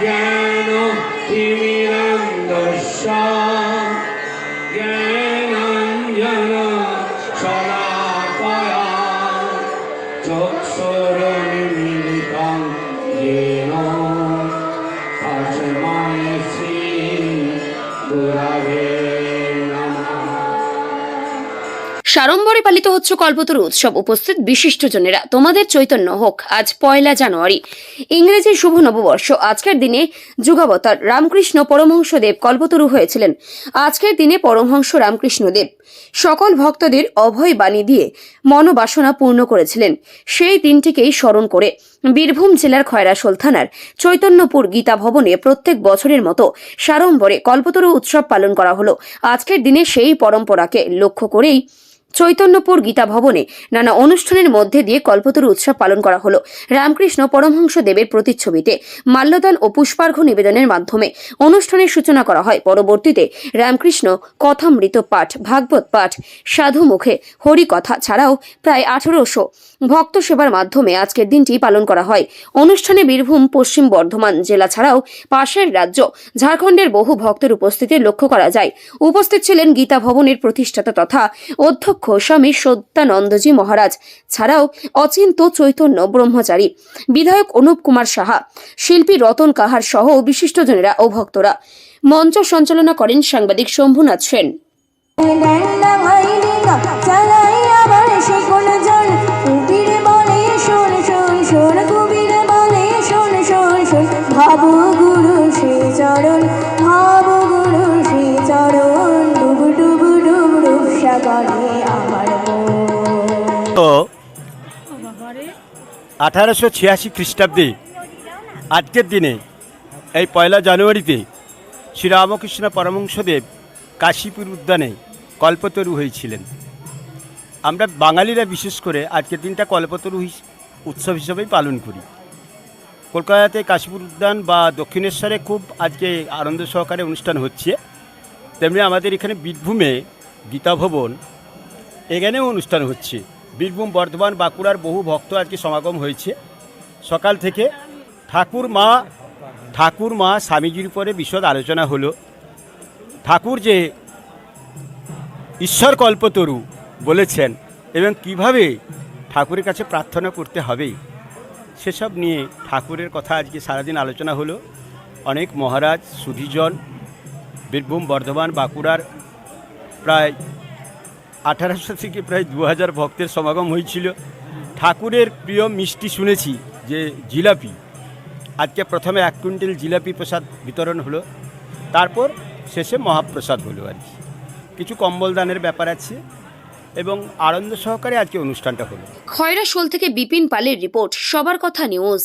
জ্ঞান তিমিরন্দস্য জ্ঞানাঞ্জন শলাকয়া চক্ষুরুন্মিলিতং সাড়ম্বরে পালিত হচ্ছে কল্পতরু উৎসব। উপস্থিত বিশিষ্টজনেরা। তোমাদের চৈতন্য হোক, আজ পয়লা জানুয়ারি। ইংরেজি শুভ নববর্ষ। আজকের দিনে যুগাবতার। রামকৃষ্ণ পরমহংসদেব কল্পতরু হয়েছিলেন। আজকের দিনে পরমহংস রামকৃষ্ণদেব সকল ভক্তদের অভয় বাণী দিয়ে মনোবাসনা পূর্ণ করেছিলেন। সেই দিনটিকেই স্মরণ করে বীরভূম জেলার খয়রাসোল থানার চৈতন্যপুর গীতা ভবনে প্রত্যেক বছরের মতো সাড়ম্বরে কল্পতরু উৎসব পালন করা হলো। আজকের দিনে সেই পরম্পরাকে লক্ষ্য করেই চৈতন্যপুর গীতা ভবনে নানা অনুষ্ঠানের মধ্যে দিয়ে কল্পতরু উৎসব পালন করা হলো। রামকৃষ্ণ পরমহংস দেবের প্রতিচ্ছবিতে মাল্যদান ও পুষ্পার্ঘ নিবেদনের মাধ্যমে অনুষ্ঠানের সূচনা করা হয়। পরবর্তীতে রামকৃষ্ণ কথামৃত পাঠ, ভাগবত পাঠ, সাধু মুখে হরিকথা ছাড়াও প্রায় আঠারোশো ভক্ত সেবার মাধ্যমে আজকের দিনটি পালন করা হয়। অনুষ্ঠানে বীরভূম, পশ্চিম বর্ধমান জেলা ছাড়াও পাশের রাজ্য ঝাড়খণ্ডের বহু ভক্তের উপস্থিতি লক্ষ্য করা যায়। উপস্থিত ছিলেন গীতা ভবনের প্রতিষ্ঠাতা তথা অধ্যক্ষ স্বামী সত্যানন্দজি মহারাজ ছাড়াও অচিন্ত চৈতন্য ব্রহ্মচারী, বিধায়ক অনুপ কুমার সাহা, শিল্পী রতন কাহার সহ বিশিষ্টজনেরা ও ভক্তরা। মঞ্চ সঞ্চালনা করেন সাংবাদিক শম্ভুনাথ সেন। আঠারোশো ছিয়াশি খ্রিস্টাব্দে আজকের দিনে এই পয়লা জানুয়ারিতে শ্রীরামকৃষ্ণ পরমংসদেব কাশীপুর উদ্যানে কল্পতরু হয়েছিলেন। আমরা বাঙালিরা বিশেষ করে আজকের দিনটা কল্পতরু উৎসব হিসেবেই পালন করি। কলকাতাতে কাশীপুর উদ্যান বা দক্ষিণেশ্বরে খুব আজকে আনন্দ সহকারে অনুষ্ঠান হচ্ছে। তেমনি আমাদের এখানে বীরভূমে গীতা ভবন এখানেও অনুষ্ঠান হচ্ছে। বীরভূম, বর্ধমান, বাঁকুড়ার বহু ভক্ত আজকে সমাগম হয়েছে। সকাল থেকে ঠাকুর মা ঠাকুর মা স্বামীজির উপরে বিশদ আলোচনা হলো। ঠাকুর যে ঈশ্বর কল্পতরু বলেছেন এবং কীভাবে ঠাকুরের কাছে প্রার্থনা করতে হবে, সেসব নিয়ে ঠাকুরের কথা আজকে সারাদিন আলোচনা হলো। অনেক মহারাজ, সুধীজন, বীরভূম, বর্ধমান, বাঁকুড়ার প্রায় আঠারোশো থেকে প্রায় দু হাজার ভক্তের সমাগম হয়েছিল। ঠাকুরের প্রিয় মিষ্টি শুনেছি যে জিলাপি। আজকে প্রথমে এক কুইন্টাল জিলাপি প্রসাদ বিতরণ হলো। তারপর শেষে মহাপ্রসাদ হলো আর কি। কিছু কম্বল দানের ব্যাপার আছে এবং আনন্দ সহকারে আজকে অনুষ্ঠানটা হলো। খয়রাসোল থেকে বিপিন পালের রিপোর্ট, সবার কথা নিউজ।